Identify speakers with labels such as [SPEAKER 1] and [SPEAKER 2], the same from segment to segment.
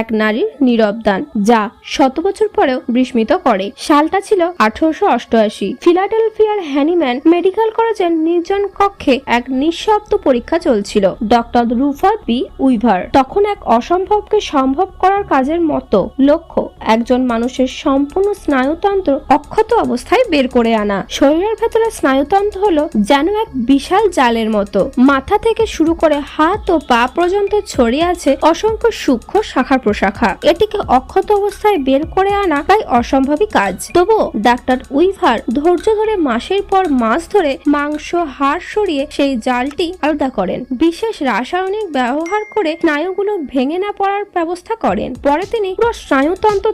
[SPEAKER 1] এক নারীর নীরব দান, যা শত বছর পরেও বিস্মিত করে। সালটা ছিল আঠারোশো অষ্টআশি। ফিলাডেলফিয়ার হ্যানিম্যান মেডিকেল কলেজের নির্জন কক্ষে এক নিঃশব্দ পরীক্ষা চলছিল। Doctor Rufus B Weaver. তখন এক অসম্ভবকে সম্ভব করার কাজের মতো লক্ষ্য একজন মানুষের সম্পূর্ণ স্নায়ুতন্ত্র অক্ষত অবস্থায় বের করে আনা। শরীরের ভেতরে স্নায়ুতন্ত্র হলো যেন এক বিশাল জালের মতো। মাথা থেকে শুরু করে হাত ও পা পর্যন্ত ছড়িয়ে আছে অসংখ্য সূক্ষ্ম শাখা প্রশাখা এটিকে অক্ষত অবস্থায় বের করে আনা প্রায় অসম্ভবই কাজ। তবুও ডাক্তার উইভার ধৈর্য ধরে মাসের পর মাস ধরে মাংস, হাড় সরিয়ে সেই জালটি আলাদা করেন। বিশেষ রাসায়নিক ব্যবহার করে স্নায়ুগুলো ভেঙে না পড়ার ব্যবস্থা করেন। পরে তিনি পুরো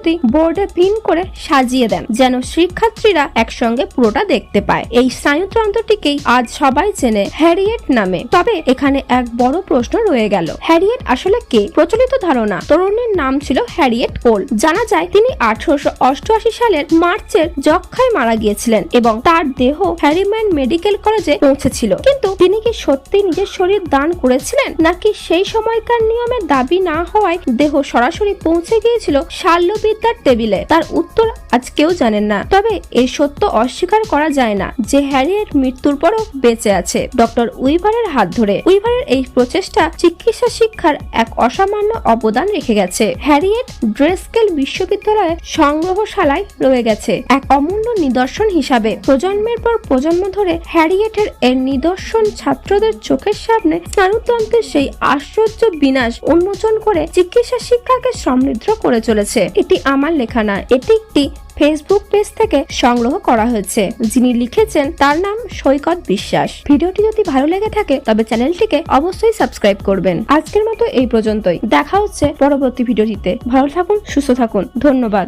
[SPEAKER 1] স্নায়ুতন্ত্রটি বোর্ডে পিন করে সাজিয়ে দেন, যেন শিক্ষার্থীরা একসঙ্গে পুরোটা দেখতে পায়। এই স্নায়ুতন্ত্রটিকেই আজ সবাই চেনে হ্যারিয়েট নামে। তবে এখানে এক বড় প্রশ্ন রয়ে গেল। হ্যারিয়েট আসলে কে? প্রচলিত ধারণা। তরুণীর নাম ছিল হ্যারিয়েট কোল। জানা যায়, তিনি আঠারোশো অষ্টআশি সালের মার্চের যক্ষায় মারা গিয়েছিলেন এবং তার দেহ হ্যারিম্যান মেডিকেল কলেজে পৌঁছেছিল। কিন্তু তিনি কি সত্যি নিজের শরীর দান করেছিলেন, নাকি সেই সময়কার নিয়মের দাবি না হওয়ায় দেহ সরাসরি পৌঁছে গিয়েছিল শাল্যবিদ্যার টেবিলে। তার উত্তর আজ কেউ জানেন না। তবে এই সত্য অস্বীকার করা যায় না যে হ্যারিয়েট মৃত্যুর পরও বেঁচে আছে। ডক্টর উইভারের হাত ধরে উইভারের এই প্রচেষ্টা চিকিৎসা শিক্ষার এক অসামান্য অবদান রেখে গেছে। হ্যারিয়েট ড্রেসকেল বিশ্ববিদ্যালয়ের সংগ্রহশালায় রয়ে গেছে। এক অমূল্য নিদর্শন হিসাবে প্রজন্মের পর প্রজন্ম ধরে হ্যারিয়েটের এর নিদর্শন ছাত্রদের চোখের সামনে স্নায়ুতন্ত্রের সেই আশ্চর্য বিনাশ উন্মোচন করে চিকিৎসা শিক্ষাকে সমৃদ্ধ করে চলেছে। এটি আমার লেখা না, এটি একটি ফেসবুক পেজ থেকে সংগ্রহ করা হয়েছে, যিনি লিখেছেন তার নাম সৈকত বিশ্বাস। ভিডিওটি যদি ভালো লেগে থাকে, তবে চ্যানেলটিকে অবশ্যই সাবস্ক্রাইব করবেন। আজকের মতো এই পর্যন্তই। দেখা হচ্ছে পরবর্তী ভিডিওটিতে। ভালো থাকুন, সুস্থ থাকুন। ধন্যবাদ।